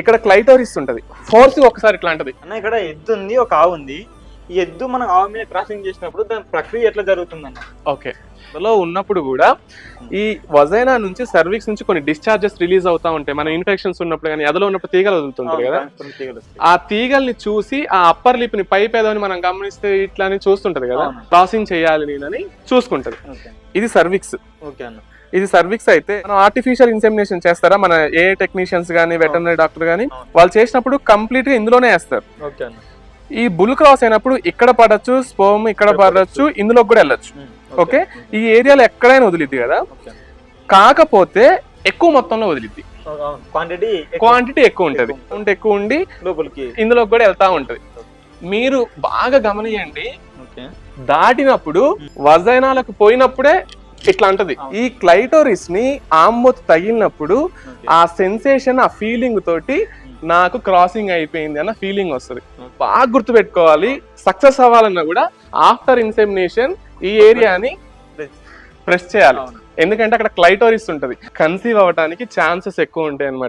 ఇక్కడ క్లైటోరిస్ ఉంటది. ఫోర్స్ ఒకసారి ఇట్లాంటది. అన్న ఇక్కడ ఎద్దు ఉంది ఒక ఆవు ఉంది ఎద్దు మనం ఆవు మీద క్రాసింగ్ చేసినప్పుడు దాని ప్రక్రియ ఎట్లా జరుగుతుంది అన్న ఓకే. లో ఉన్నప్పుడు కూడా ఈ వజైనా నుంచి సర్వీక్స్ నుంచి కొన్ని డిశ్చార్జెస్ రిలీజ్ అవుతా ఉంటాయి. మన ఇన్ఫెక్షన్స్ ఉన్నప్పుడు కానీ అదలో ఉన్నప్పుడు తీగలు వదులుతుంటారు కదా. ఆ తీగల్ని చూసి ఆ అప్పర్ లిప్ని పై పేదని మనం గమనిస్తే ఇట్లా అని చూస్తుంటది కదా. క్రాసింగ్ చేయాలి నేనని చూసుకుంటది. ఇది సర్వీక్స్ ఓకే అన్న. ఇది సర్వీక్స్ అయితే మనం ఆర్టిఫిషియల్ ఇన్సెమినేషన్ చేస్తారా? మన ఏ టెక్నీషియన్స్ కానీ వెటర్నరీ డాక్టర్ కానీ. వాళ్ళు చేసినప్పుడు కంప్లీట్గా ఇందులోనే వేస్తారు. ఓకే అన్న. ఈ బుల్ క్రాస్ అయినప్పుడు ఇక్కడ పడచ్చు స్పోమ్ ఇక్కడ పడచ్చు ఇందులో కూడా వెళ్ళొచ్చు. Um, okay? ఈ ఏరియాలో ఎక్కడైనా వదిలిద్ది కదా? కాకపోతే ఎక్కువ మొత్తంలో వదిలిద్ది. క్వాంటిటీ క్వాంటిటీ ఎక్కువ. ఉంటది. ఉంటే ఎక్కువ ఉండి ఇందులో కూడా వెళ్తా ఉంటది. మీరు బాగా గమనియండి దాటినప్పుడు వజైనాలకు పోయినప్పుడే ఇట్లా అంటది. ఈ క్లైటోరిస్ని ఆమ్మొత్తు తగిలినప్పుడు ఆ సెన్సేషన్ ఆ ఫీలింగ్ తోటి నాకు క్రాసింగ్ అయిపోయింది అన్న ఫీలింగ్ వస్తుంది. బాగా గుర్తుపెట్టుకోవాలి. సక్సెస్ అవ్వాలన్నా కూడా ఆఫ్టర్ ఇన్సెమినేషన్ ఈ ఏరియాని ప్రెస్ చేయాలి. ఎందుకంటే అక్కడ క్లైటోరిస్ ఉంటది. కన్సీవ్ అవ్వడానికి ఛాన్సెస్ ఎక్కువ ఉంటాయి అన్నమాట